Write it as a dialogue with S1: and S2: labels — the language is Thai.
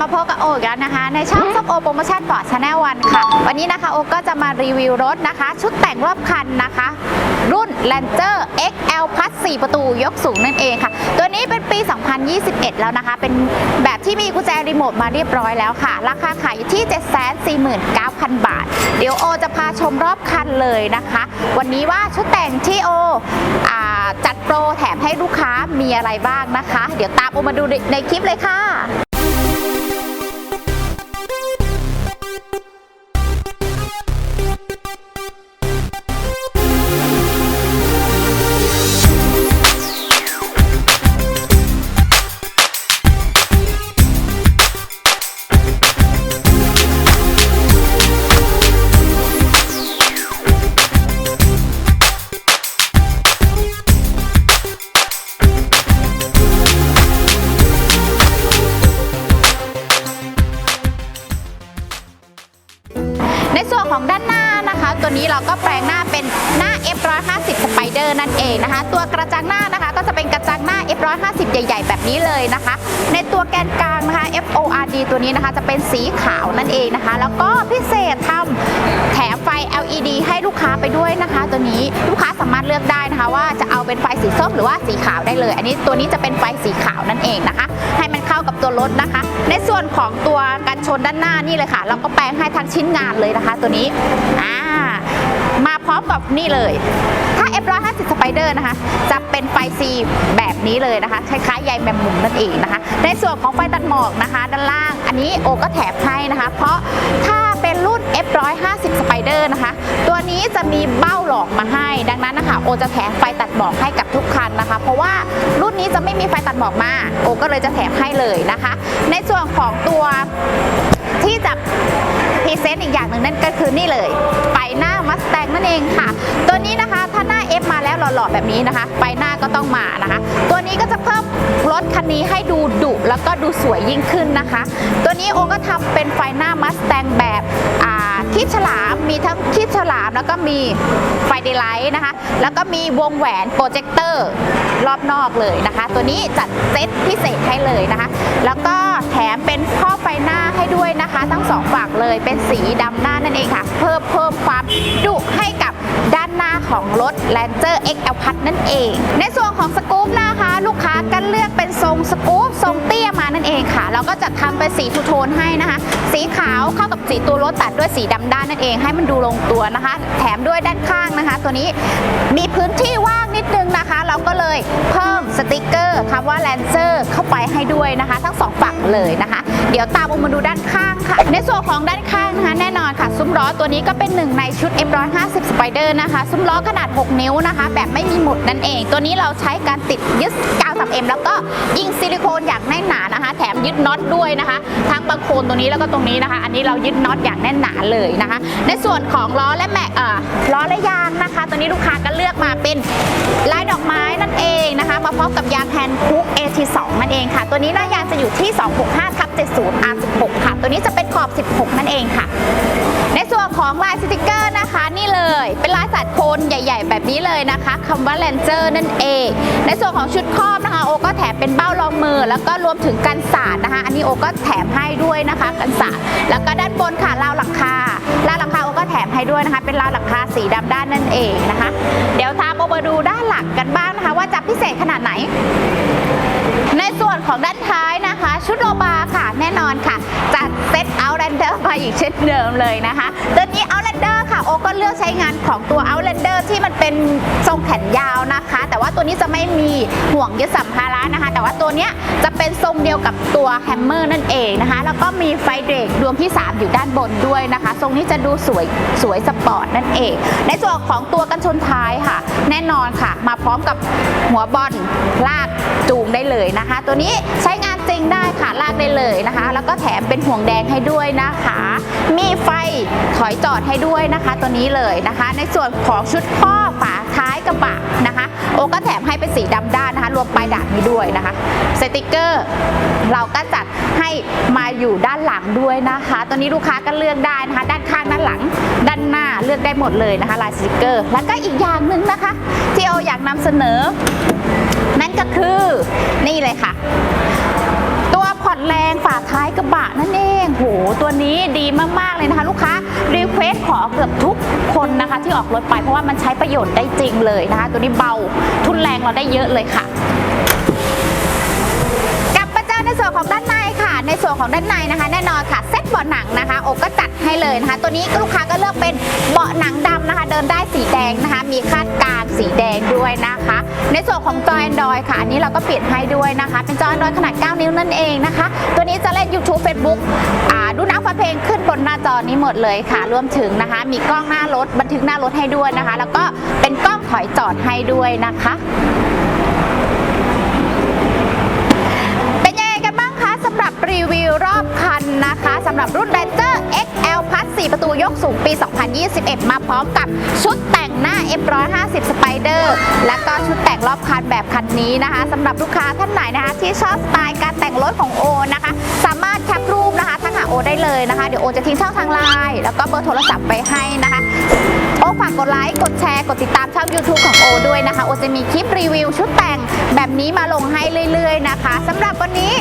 S1: มาพบกับโออีกแล้วนะคะ ในช่องส้มโอโปรโมชั่นฟอชาแนลวันค่ะ วันนี้นะคะโอก็จะมารีวิวรถนะคะ ชุดแต่งรอบคันนะคะ รุ่น Lancer XL Plus 4 ประตูยกสูงนั่นเองค่ะ ตัวนี้เป็นปี 2021 แล้วนะคะ เป็นแบบที่มีกุญแจรีโมทมาเรียบร้อยแล้วค่ะ ราคาขายอยู่ที่ 749,000 บาท เดี๋ยวโอจะพาชมรอบคันเลยนะคะ วันนี้ว่าชุดแต่งที่โอจัดโปรแถมให้ลูกค้ามีอะไรบ้างนะคะ เดี๋ยวตามโอมาดูในคลิปเลยค่ะ ส่วนของด้านหน้านะคะ ตัวนี้เราก็แปลงหน้าเป็นหน้า F150 Spider นั่นเองนะคะ ตัวกระจังหน้านะคะก็จะเป็นกระจั งหน้า F150 ใหญ่ ๆ แบบนี้เลยนะคะ ในตัวแกนกลางนะคะ FORD ตัวนี้นะคะจะเป็นสีขาวนั่นเองนะคะ แล้วก็พิเศษทำแถมไฟ LED ให้ลูกค้าไปด้วยนะคะ ตัวนี้ลูกค้าสามารถเลือกได้นะคะ ว่าจะเอาเป็นไฟสีส้มหรือว่าสีขาวได้เลย อันนี้ตัวนี้จะเป็นไฟสีขาวนั่นเองนะคะ ให้มันเข้ากับตัวรถนะคะ ในส่วนของตัวกันชนด้านหน้านี่เลยค่ะ เราก็แปลงให้ทั้งชิ้นงานเลยนะคะ ตัวนี้อ่า มาพร้อมกับนี่เลย ถ้า F150 Spider นะคะ จะเป็นไฟ C แบบนี้เลยนะคะ คล้ายๆใยแมงมุมนั่นเองนะคะ ในส่วนของไฟตัดหมอกนะคะ ด้านล่าง อันนี้โอก็แถมให้นะคะ เพราะถ้าเป็นรุ่น F150 Spider นะคะ ตัวนี้จะมีเบ้าหลอกมาให้ ดังนั้นนะคะ โอจะแถมไฟตัดหมอกให้กับทุกคันนะคะ เพราะว่ารุ่นนี้จะไม่มีไฟตัดหมอกมา โอก็เลยจะแถมให้เลยนะคะ ในส่วนของตัวที่จะ รีเซนต์อีกอย่างหนึ่งนั่นก็คือนี่เลยไฟหน้ามัสแตงนั่นเองค่ะ ตัวนี้นะคะถ้าหน้า F มาแล้วหล่อๆแบบนี้นะคะไฟหน้าก็ต้องมานะคะ ตัวนี้ก็จะเพิ่มรถคันนี้ให้ดูดุแล้วก็ดูสวยยิ่งขึ้นนะคะ ตัวนี้โอก็ทำเป็นไฟหน้ามัสแตงแบบ คิดฉลามมีทั้งคิดฉลามแล้วก็มีไฟเดย์ไลท์นะคะ แล้วก็มีวงแหวนโปรเจคเตอร์รอบนอกเลยนะคะ ตัวนี้จัดเซตพิเศษให้เลยนะคะ แล้วก็แถมเป็นข้อไฟหน้าให้ด้วยนะคะ ทั้งสองฝั่งเลยเป็นสีดำหน้านั่นเองค่ะ เพิ่มเพิ่มความดุให้กับด้านหน้าของรถ Lancer XL พัดนั่นเอง ในส่วนของสกู๊ปนะคะ ลูกค้าก็เลือกเป็นทรงสกู๊ปทรงเตี้ยมานั่นเองค่ะเราก็จะทำเป็นสีทูโทนให้นะคะ สีขาวเข้ากับสีตัวรถตัดด้วยสีดำด้านนั่นเองให้มันดูลงตัวนะคะ แถมด้วยด้านข้างนะคะ ตัวนี้มีพื้นที่ว่างนิดนึงนะคะ เราก็เลยเพิ่มสติกเกอร์คำว่า Lancer เข้าไปให้ด้วยนะคะ ทั้งสองฝั่งเลยนะคะ เดี๋ยวตามมาดูด้านข้างค่ะ ในส่วนของด้านข้างนะคะ แน่นอนค่ะ ซุ้มล้อตัวนี้ก็เป็นหนึ่งในชุด M150 Spider นะคะ ซุ้มล้อขนาด 6 นิ้วนะคะ แบบไม่มีหมุดนั่นเอง ตัวนี้เราใช้การติดยึดกาว 3M แล้วก็ยิงซิลิโคนอย่างแน่นหนานะคะ แถมยึดน็อตด้วยนะคะ ทั้งบังโคนตรงนี้แล้วก็ตรงนี้นะคะ อันนี้เรายึดน็อตอย่างแน่นหนาเลยนะคะ ในส่วนของล้อและแม็กเอ่อล้อและยางนะคะ ตัวนี้ลูกค้าก็เลือกมาเป็นลายดอกไม้นั่นเองนะคะ มาพร้อมกับยางแฮนด์คุก AT2 นั่นเองค่ะ ตัวนี้หน้ายางจะอยู่ที่ 265ทับ70 R16 ค่ะ ตัวนี้จะเป็นขอบ 16 นั่นเองค่ะใน ของลายสติกเกอร์นะคะนี่เลย เป็นลายสัตว์โคนใหญ่ ๆ แบบนี้เลยนะคะคำว่า Lancer นั่นเอง ในส่วนของชุดครอบนะคะโอก็แถมเป็นเบ้ารองมือ แล้วก็รวมถึงกันสาดนะคะ อันนี้โอก็แถมให้ด้วยนะคะกันสาดแล้วก็ด้านบนค่ะราวหลังคาราวหลังคาโอก็แถมให้ด้วยนะคะ เป็นราวหลังคาสีดำด้านนั่นเองนะคะ เดี๋ยวตามโอมาดูด้านหลังกันบ้างนะคะ ว่าจะพิเศษขนาดไหน ในส่วนของด้านท้ายนะคะ ชุดโรบาร์ค่ะ แน่นอนค่ะ จัดเซตเอาแลนเดอร์มาอีกเช่นเดิมเลยนะคะตัวนี้เอาแลนเดอร์ โอก็เลือกใช้งานของตัวเอาแลนเดอร์ที่มันเป็นทรงแขนยาวนะคะ แต่ว่าตัวนี้จะไม่มีห่วงยึดสัมภาระนะคะ แต่ว่าตัวเนี้ยจะเป็นทรงเดียวกับตัวแฮมเมอร์นั่นเองนะคะ แล้วก็มีไฟเบรกดวงที่ 3 อยู่ด้านบนด้วยนะคะ ทรงนี้จะดูสวยสวยสปอร์ตนั่นเอง ในส่วนของตัวกันชนท้ายค่ะ แน่นอนค่ะ มาพร้อมกับหัวบอลลากจูงได้เลยนะคะ ตัวนี้ใช้งานจริงได้ค่ะลากได้เลยนะคะ แล้วก็แถมเป็นห่วงแดงให้ด้วยนะคะ มีไฟถอยจอดให้ด้วยนะคะตัวนี้เลยนะคะ ในส่วนของชุดข้อฝาท้ายกระบะนะคะ โอก็แถมให้เป็นสีดำด้านนะคะ รวมปลายดางนี้ด้วยนะคะสติกเกอร์ เราก็จัดให้มาอยู่ด้านหลังด้วยนะคะ ตัวนี้ลูกค้าก็เลือกได้นะคะ ด้านข้างด้านหลัง ด้านหน้าเลือกได้หมดเลยนะคะ ลายสติกเกอร์ แล้วก็อีกอย่างหนึ่งนะคะ ที่โออยากนำเสนอ นั่นก็คือนี่เลยค่ะ ตัวนี้ดีมากๆเลยนะคะ ลูกค้ารีเควสขอเกือบทุกคนนะคะ ที่ออกรถไปเพราะว่ามันใช้ประโยชน์ได้จริงเลยนะคะ ตัวนี้เบาทุนแรงเราได้เยอะเลยค่ะกลับมาเจอในส่วนของด้านในค่ะ ในส่วนของด้านในนะคะ แน่นอนค่ะเซ็ตเบาะหนังนะคะอกก็จัดให้เลยนะคะ ตัวนี้ลูกค้าก็เลือกเป็นเบาะหนังดำนะคะ เดินได้สีแดงนะคะ มีคาดกลางสีแดง ในส่วนของจอ Android ค่ะ อันนี้เราก็เปลี่ยนให้ด้วยนะคะ เป็นจอ Android ขนาด 9 นิ้วนั่นเองนะคะ ตัวนี้จะเล่น YouTube Facebook อ่าดูหนังฟังเพลงขึ้นบนหน้าจอนี้หมดเลยค่ะ รวมถึงนะคะ มีกล้องหน้ารถ บันทึกหน้ารถให้ด้วยนะคะ แล้วก็เป็นกล้องถอยจอดให้ด้วยนะคะเป็นยังไงกันบ้างคะสำหรับรีวิวรอบคันนะคะสำหรับรุ่น Ranger XL Plus 4 ประตูยกสูงปี 2021 มาพร้อมกับชุดแต่งหน้า F150 Spider และก็ชุดแต่งรอบคันแบบคันนี้นะคะสำหรับลูกค้าท่านไหนนะคะที่ชอบสไตล์การแต่งรถของโอนะคะ สามารถแคปรูปนะคะทักหาโอได้เลยนะคะ เดี๋ยวโอจะทิ้งช่องทางไลน์แล้วก็เบอร์โทรศัพท์ไปให้นะคะโอฝากกดไลค์ กดแชร์ กดติดตามช่อง YouTube ของโอด้วยนะคะ โอจะมีคลิปรีวิวชุดแต่งแบบนี้มาลงให้เรื่อย ๆ นะคะสำหรับวันนี้